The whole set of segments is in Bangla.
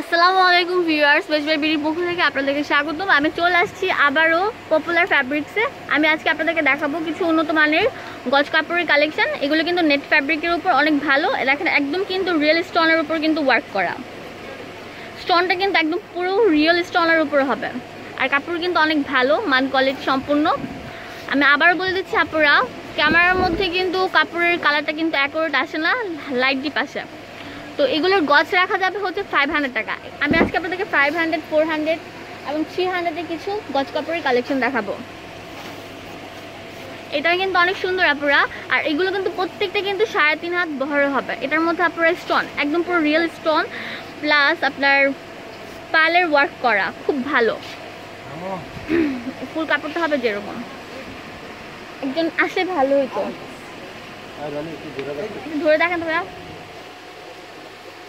আসসালামু আলাইকুম ভিউয়ার্স বেশবার বিড়ির পক্ষ থেকে আপনাদেরকে স্বাগতম। আমি চলে আসছি আবারও পপুলার ফ্যাব্রিক্সে আমি আজকে আপনাদেরকে দেখাবো কিছু উন্নত মানের গজ কাপড়ের কালেকশন এগুলো কিন্তু নেট ফ্যাব্রিকের উপর অনেক ভালো। দেখেন, একদম কিন্তু রিয়েল স্টোনের উপর কিন্তু ওয়ার্ক করা। স্টোনটা কিন্তু একদম পুরো রিয়েল স্টোনের উপর হবে। আর কাপড় কিন্তু অনেক ভালো, মান কোয়ালিটি সম্পূর্ণ। আমি আবার বলে দিচ্ছি আপনারা ক্যামেরার মধ্যে কিন্তু কাপড়ের কালারটা কিন্তু অ্যাকোরেট আসে না লাইট ডিপ আসে। তো এগুলোর গছ রাখা যাবে হচ্ছে ফাইভ হান্ড্রেড টাকা। আমি আজকে আপনাদেরকে ফাইভ হান্ড্রেড ফোর হান্ড্রেড এবং থ্রি হান্ড্রেডের কিছু গছ কাপড়ের কালেকশন দেখাবো। এটা কিন্তু অনেক সুন্দর আপুরা। আর এগুলো কিন্তু প্রত্যেকটা কিন্তু সাড়ে তিন হাত বহরে হবে। এটার মধ্যে আপনারা স্টোন একদম পুরো রিয়েল স্টোন প্লাস আপনার পালের ওয়ার্ক করা খুব ভালো। ফুল কাপড়টা হবে যেরকম। একজন আসে ভালো হইতো ধরে দেখেন তোমরা এদিকে তো ধরে দেখ। যে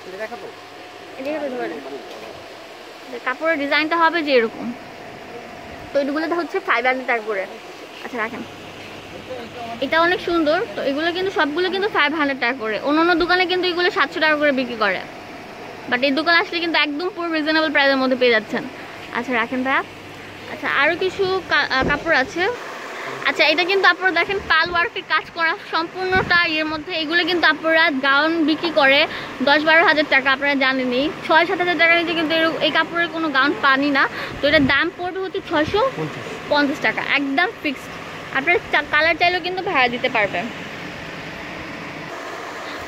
কাপড়ের ডিজাইনটা হবে যে এরকম। তো এগুলো হচ্ছে ফাইভ হান্ড্রেড টাকা করে। আচ্ছা রাখেন। এটা অনেক সুন্দর। তো এগুলো কিন্তু সবগুলো কিন্তু ফাইভ হান্ড্রেড টাকা করে। অন্য অন্য দোকানে কিন্তু এগুলো সাতশো টাকা করে বিক্রি করে। বাট এই দোকানে আসলে কিন্তু একদম পুরো রিজনেবল প্রাইসের মধ্যে পেয়ে যাচ্ছেন। আচ্ছা রাখেন ভাইয়া। আচ্ছা আরও কিছু কা- কাপড় আছে। আচ্ছা এটা কিন্তু আপনারা দেখেন পাল ওয়ার্কের কাজ করা সম্পূর্ণটা এর মধ্যে এগুলো কিন্তু আপনারা গাউন বিক্রি করে দশ বারো হাজার টাকা আপনারা জানেনই। ছয় সাত হাজার টাকা নিচে কিন্তু এই কাপড়ের কোনো গাউন পানি না। তো এটার দাম পড়বে হচ্ছে ছশো পঞ্চাশ টাকা একদম ফিক্সড আপনার কালার চাইলেও কিন্তু ভাড়া দিতে পারবেন।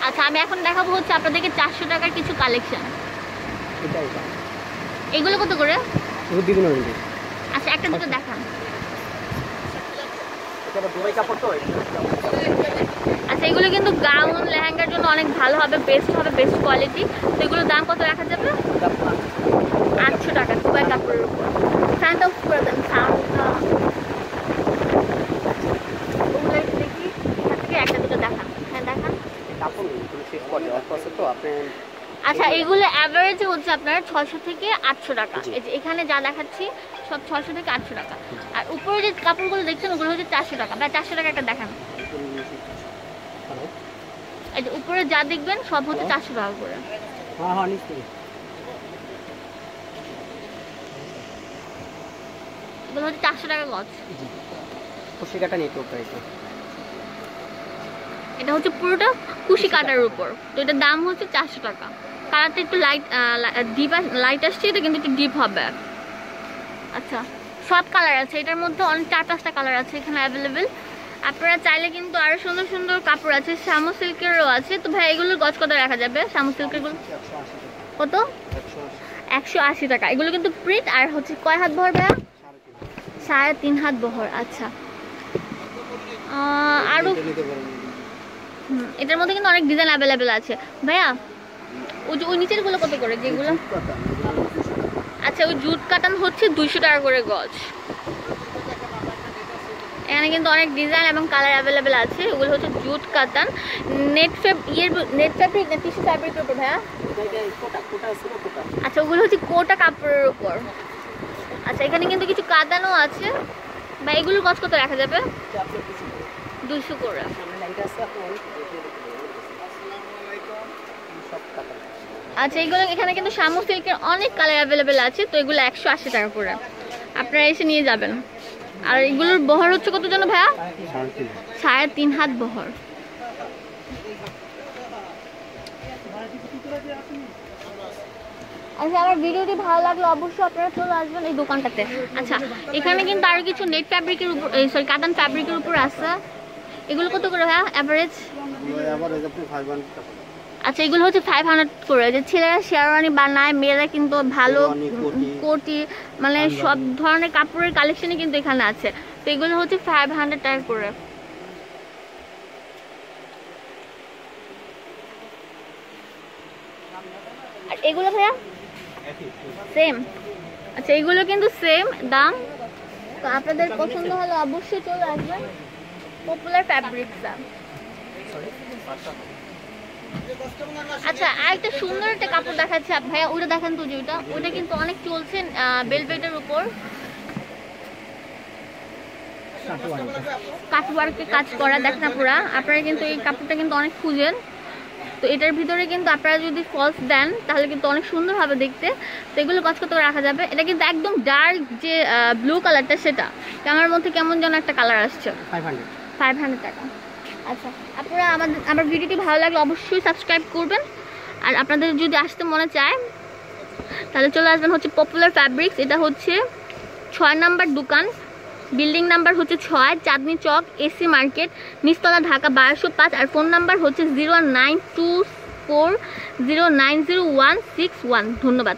আচ্ছা আমি এখন দেখাবো হচ্ছে আপনাদেরকে চারশো টাকার কিছু কালেকশন এগুলো কত করে? আচ্ছা একটা দুটো দেখান। আচ্ছা এগুলো কিন্তু গাউন লেহেঙ্গার জন্য অনেক ভালো হবে বেস্ট হবে বেস্ট কোয়ালিটি তো এগুলোর দাম কত রাখা যাবে? আটশো টাকা দুবাই কাপড়ের উপর। ফ্যানটা অফ করে দেন সাউন্ডটা দেখি থেকে একটা দুটো দেখান। হ্যাঁ দেখান। আচ্ছা এগুলো অ্যাভারেজে হচ্ছে আপনার ছশো থেকে আটশো টাকা। এখানে যা দেখাচ্ছি সব ছশো থেকে আটশো টাকা। আর উপরে যে কাপড়গুলো দেখছেন ওগুলো হচ্ছে চারশো টাকা। বা চারশো টাকা একটা দেখান। এই যে উপরে যা দেখবেন সব হচ্ছে চারশো টাকা করে। হ্যাঁ হ্যাঁ এগুলো হচ্ছে চারশো টাকা নেটওয়ার্ক প্রাইস এটা হচ্ছে পুরোটা কুশি কাটার উপর। তো এটার দাম হচ্ছে চারশো টাকা। কালারটা একটু লাইট ডিপ লাইট আসছে এটা কিন্তু একটু ডিপ হবে। আচ্ছা সব কালার আছে। এটার মধ্যে অনেক চার পাঁচটা কালার আছে এখানে অ্যাভেলেবেল আপনারা চাইলে কিন্তু আরও সুন্দর সুন্দর কাপড় আছে শ্যামো সিল্কেরও আছে। তো ভাই এগুলোর গজ কত রাখা যাবে? শ্যামো সিল্কেরগুলো কত? একশো আশি টাকা। এগুলো কিন্তু প্রিন্ট আর হচ্ছে কয় হাত ভর ভাইয়া? সাড়ে তিন হাত বহর আচ্ছা। আহ, আরও হুম, এটার মধ্যে কিন্তু অনেক ডিজাইন অ্যাভেলেবেল আছে। ভাইয়া ওই যে ওই নিচেরগুলো কত করে? যেগুলো? আচ্ছা ওই জুট কাটান হচ্ছে দুইশো টাকা করে গজ। এখানে কিন্তু অনেক ডিজাইন এবং কালার অ্যাভেলেবেল আছে। ওগুলো হচ্ছে জুট কাতান নেট ফেব, ইয়ের নেট ফ্যাব্রিক না টিস্যু ফ্যাব্রিকের উপর ভাইয়া? আচ্ছা ওগুলো হচ্ছে কোটা কাপড়ের উপর। আচ্ছা এখানে কিন্তু কিছু কাতানও আছে। বা এগুলোর গজ কত রাখা যাবে? দুইশো করে। আচ্ছা এগুলো এখানে কিন্তু শামু সিল্কের অনেক কালার অ্যাভেলেবেল আছে, তো এগুলো একশো আশি টাকা করে। আপনারা এসে নিয়ে যাবেন। আর এগুলোর বহর হচ্ছে কত জন ভাইয়া? সাড়ে তিন হাত বহর। আচ্ছা আমার ভিডিওটি ভালো লাগলে অবশ্যই আপনারা চলে আসবেন এই দোকানটাতে। আচ্ছা এখানে কিন্তু আরও কিছু নেট ফ্যাব্রিকের উপর সরি কাতান ফ্যাব্রিকের উপর আছে। এগুলো কত করে ভাইয়া অ্যাভারেজ আচ্ছা এগুলো হচ্ছে ফাইভ হান্ড্রেড করে। যে ছেলেরা শেরওয়ানি বানায় মেয়েরা কিন্তু ভালো কোটি, মানে সব ধরনের কাপড়ের কালেকশনই কিন্তু এখানে আছে। তো এগুলো হচ্ছে ফাইভ হান্ড্রেড টাকা করে। আর এগুলো ভাইয়া? সেম আচ্ছা এগুলো কিন্তু সেম দাম। তো আপনাদের পছন্দ হলে অবশ্যই চলে আসবেন। পপুলার ফ্যাব্রিক্সটা আচ্ছা আরেকটা সুন্দর একটা কাপড় দেখাচ্ছে ভাইয়া ওটা দেখান তো যে ওটা ওটা কিন্তু অনেক চলছে বেলভেটের উপর। কাজ করা দেখেন পুরা আপনারা কিন্তু এই কাপড়টা কিন্তু অনেক খুঁজেন। তো এটার ভিতরে কিন্তু আপনারা যদি ফলস দেন তাহলে কিন্তু অনেক সুন্দর হবে দেখতে। তো এগুলো কচ কত করে রাখা যাবে। এটা কিন্তু একদম ডার্ক যে ব্লু কালারটা সেটা। ক্যামেরার মধ্যে কেমন যেন একটা কালার আসছে। ফাইভ হান্ড্রেড ফাইভ হান্ড্রেড টাকা। আচ্ছা আপনারা আমাদের আমার ভিডিওটি ভালো লাগলে অবশ্যই সাবস্ক্রাইব করবেন। আর আপনাদের যদি আসতে মনে চায়, তাহলে চলে আসবেন হচ্ছে পপুলার ফ্যাব্রিক্স এটা হচ্ছে ছয় নাম্বার দোকান। বিল্ডিং নাম্বার হচ্ছে ছয়, চাঁদনি চক এসি মার্কেট নিচতলা ঢাকা বারোশো পাঁচ। আর ফোন নাম্বার হচ্ছে zero nine two four zero nine zero one six one ধন্যবাদ।